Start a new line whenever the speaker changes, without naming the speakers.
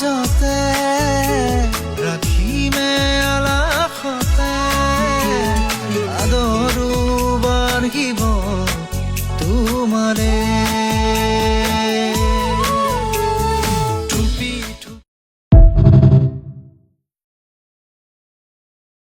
জতে